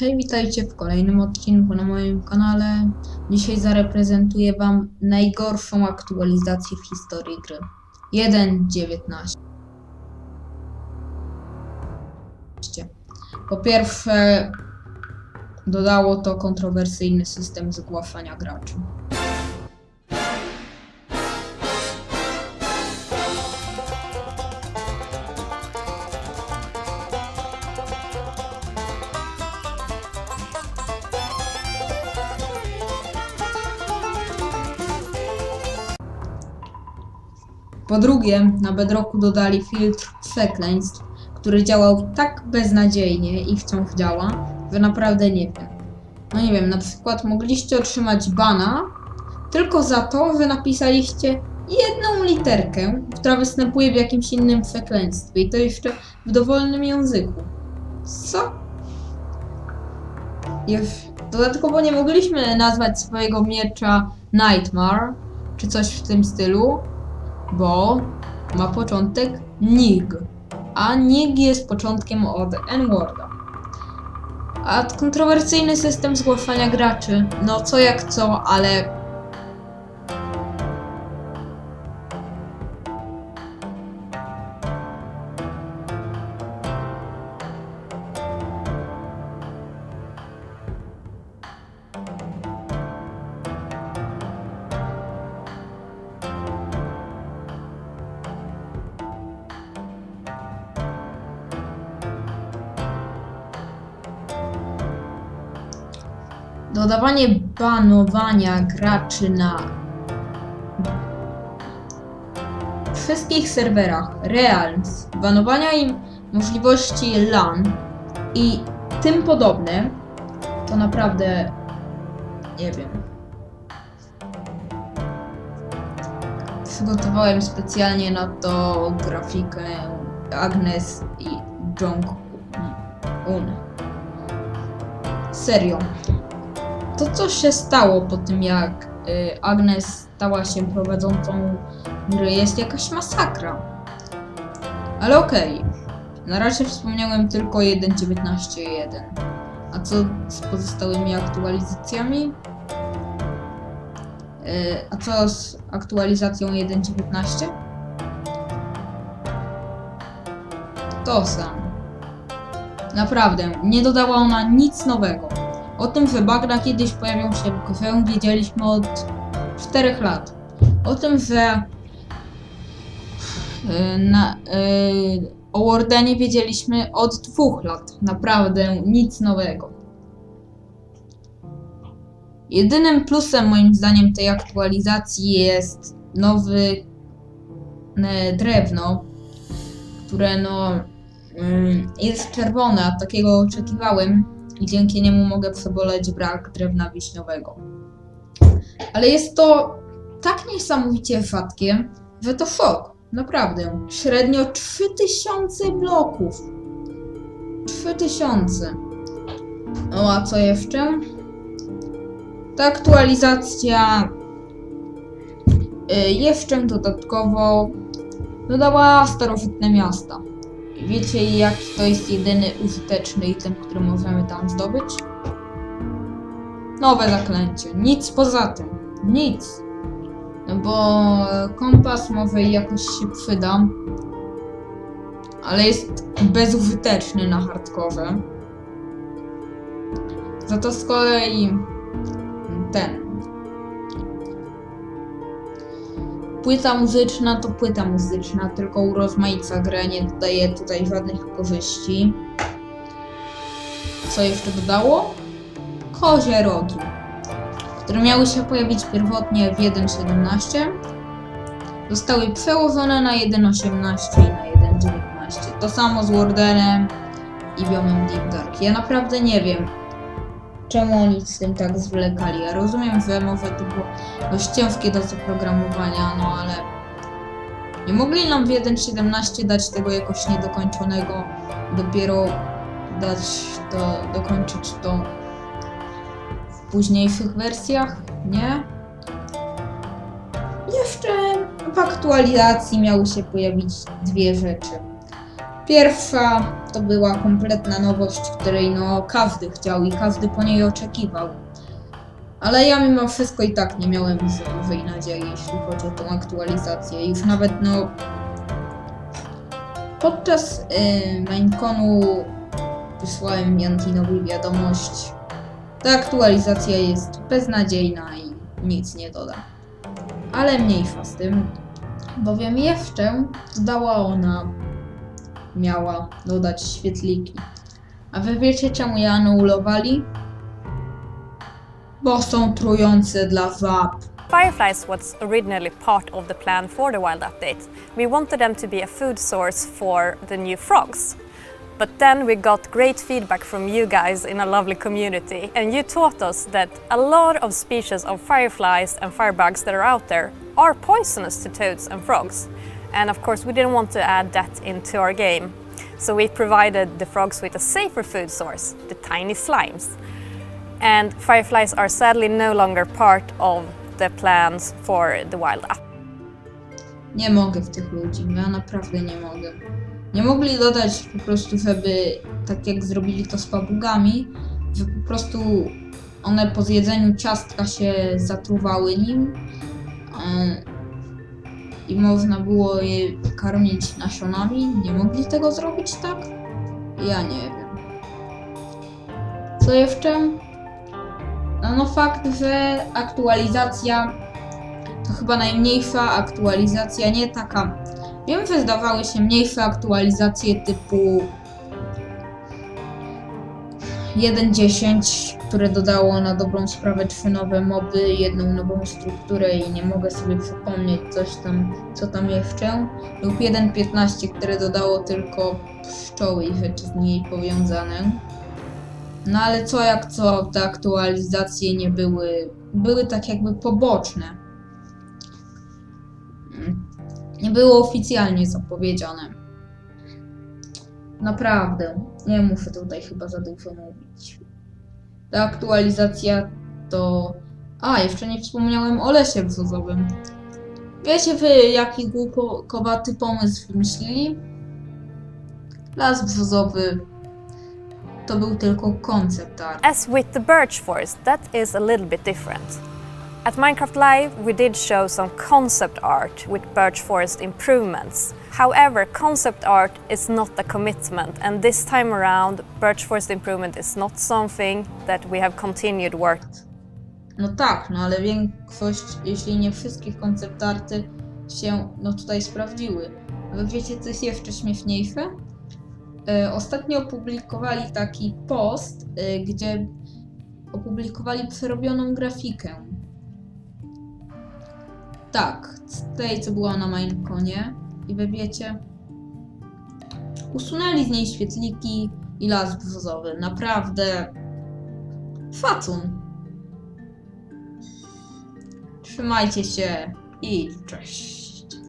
Hej, witajcie w kolejnym odcinku na moim kanale. Dzisiaj zareprezentuję Wam najgorszą aktualizację w historii gry. 1.19 Po pierwsze, dodało to kontrowersyjny system zgłaszania graczy. Po drugie, na Bedrocku dodali filtr przekleństw, który działał tak beznadziejnie i wciąż działa, że naprawdę nie wiem. No nie wiem, na przykład mogliście otrzymać bana tylko za to, że napisaliście jedną literkę, która występuje w jakimś innym przekleństwie i to jeszcze w dowolnym języku. Co? Już dodatkowo nie mogliśmy nazwać swojego miecza Nightmare, czy coś w tym stylu, bo ma początek NIG, a NIG jest początkiem od N-Worda. A kontrowersyjny system zgłaszania graczy, no co jak co, ale dodawanie banowania graczy na wszystkich serwerach Realms, banowania im możliwości LAN i tym podobne, to naprawdę nie wiem. Przygotowałem specjalnie na to grafikę Agnes i Jong Un. Serio. To, co się stało po tym, jak y, Agnes stała się prowadzącą gry, jest jakaś masakra. Ale okej. Na razie wspomniałem tylko 1.19.1. A co z pozostałymi aktualizacjami? Y, a co z aktualizacją 1.19? To samo. Naprawdę, nie dodała ona nic nowego. O tym, że bagna kiedyś pojawią się w grze, wiedzieliśmy od 4 lat. O tym, że yy, na, yy, o Wardenie wiedzieliśmy od 2 lat. Naprawdę nic nowego. Jedynym plusem moim zdaniem tej aktualizacji jest nowy e, drewno, które no mm, jest czerwone, a takiego oczekiwałem i dzięki niemu mogę przeboleć brak drewna wiśniowego. Ale jest to tak niesamowicie rzadkie, że to szok. Naprawdę. Średnio 3000 bloków. 3000. No a co jeszcze? Ta aktualizacja y, jeszcze dodatkowo dodała starożytne miasta. Wiecie, jaki to jest jedyny użyteczny item, który możemy tam zdobyć? Nowe zaklęcie. Nic poza tym. Nic. No bo kompas może jakoś się przyda, ale jest bezużyteczny na hardkorze. Za to z kolei ten. Płyta muzyczna to płyta muzyczna, tylko urozmaica grę, nie dodaje tutaj żadnych korzyści. Co jeszcze dodało? Kozie rogi, które miały się pojawić pierwotnie w 1.17, zostały przełożone na 1.18 i na 1.19. To samo z Wardenem i biomem Deep Dark. Ja naprawdę nie wiem, czemu oni z tym tak zwlekali. Ja rozumiem, że może to było dość ciężkie do zaprogramowania, no ale nie mogli nam w 1.17 dać tego jakoś niedokończonego, dopiero dać to, dokończyć to w późniejszych wersjach, nie? Jeszcze w aktualizacji miały się pojawić dwie rzeczy. Pierwsza to była kompletna nowość, której no każdy chciał i każdy po niej oczekiwał. Ale ja mimo wszystko i tak nie miałem za dużej nadziei, jeśli chodzi o tą aktualizację. Już nawet no podczas yy, Mineconu wysłałem Jantinowi wiadomość. Ta aktualizacja jest beznadziejna i nic nie doda. Ale mniejsza z tym, bowiem jeszcze dodała ona, miała dodać świetliki. A wy wiecie czemu je anulowali? Bo są trujące dla wap. Fireflies was originally part of the plan for the wild update. We wanted them to be a food source for the new frogs. But then we got great feedback from you guys in a lovely community, and you taught us that a lot of species of fireflies and firebugs that are out there are poisonous to toads and frogs. And of course, we didn't want to add that into our game. So we provided the frogs with a safer food source, the tiny slimes. And fireflies are sadly no longer part of the plans for the wild up. Nie mogę w tych ludzi, ja naprawdę nie mogę. Nie mogli dodać po prostu, żeby tak jak zrobili to z pabugami, że po prostu one po zjedzeniu ciastka się zatruwały nim e, i można było je karmić nasionami. Nie mogli tego zrobić tak? Ja nie wiem. Co jeszcze? No, no fakt, że aktualizacja to chyba najmniejsza aktualizacja, nie taka. Wiem, że zdawały się mniejsze aktualizacje typu 1.10, które dodało na dobrą sprawę trzy nowe moby, jedną nową strukturę i nie mogę sobie przypomnieć coś tam, co tam jeszcze. Lub 1.15, które dodało tylko pszczoły i rzeczy z niej powiązane. No ale co jak co, te aktualizacje nie były, były tak jakby poboczne. Nie było oficjalnie zapowiedziane. Naprawdę, nie muszę tutaj chyba za dużo mówić. Ta aktualizacja to... A, jeszcze nie wspomniałem o lesie brzozowym. Wiecie wy, jaki głupokowaty pomysł wymyślili? Las brzozowy to był tylko koncept art. As with the birch forest, that is a little bit different. At Minecraft Live, we did show some concept art with birch forest improvements. However, concept art is not a commitment, and this time around, birch forest improvement is not something that we have continued work. No tak, no ale większość, jeśli nie wszystkie koncept arty się no tutaj sprawdziły. Ale wiecie co jest jeszcze śmieszniejsze? E, ostatnio opublikowali taki post, e, gdzie opublikowali przerobioną grafikę. Tak, z tej co była na Mineconie. I wy wiecie, usunęli z niej świetliki i las brzozowy. Naprawdę szacun. Trzymajcie się i cześć.